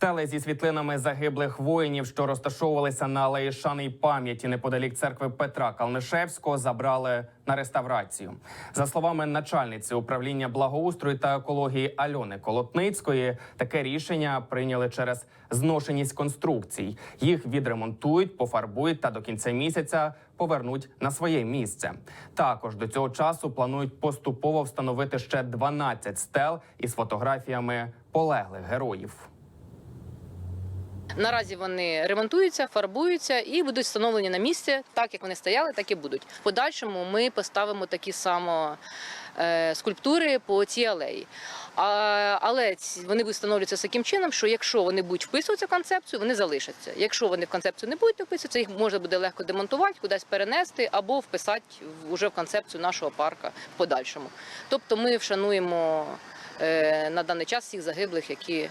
Стели зі світлинами загиблих воїнів, що розташовувалися на алеї шани й пам'яті неподалік церкви Петра Калнишевського, забрали на реставрацію. За словами начальниці управління благоустрою та екології Альони Колотницької, таке рішення прийняли через зношеність конструкцій. Їх відремонтують, пофарбують та до кінця місяця повернуть на своє місце. Також до цього часу планують поступово встановити ще 12 стел із фотографіями полеглих героїв. Наразі вони ремонтуються, фарбуються і будуть встановлені на місці, так як вони стояли, так і будуть. В подальшому ми поставимо такі само е, скульптури по цій алеї. Але вони будуть встановлюватися таким чином, що якщо вони будуть вписуватися в концепцію, вони залишаться. Якщо вони в концепцію не будуть вписуватися, їх можна буде легко демонтувати, кудись перенести або вписати в- уже в концепцію нашого парка в подальшому. Тобто ми вшануємо е, на даний час всіх загиблих, які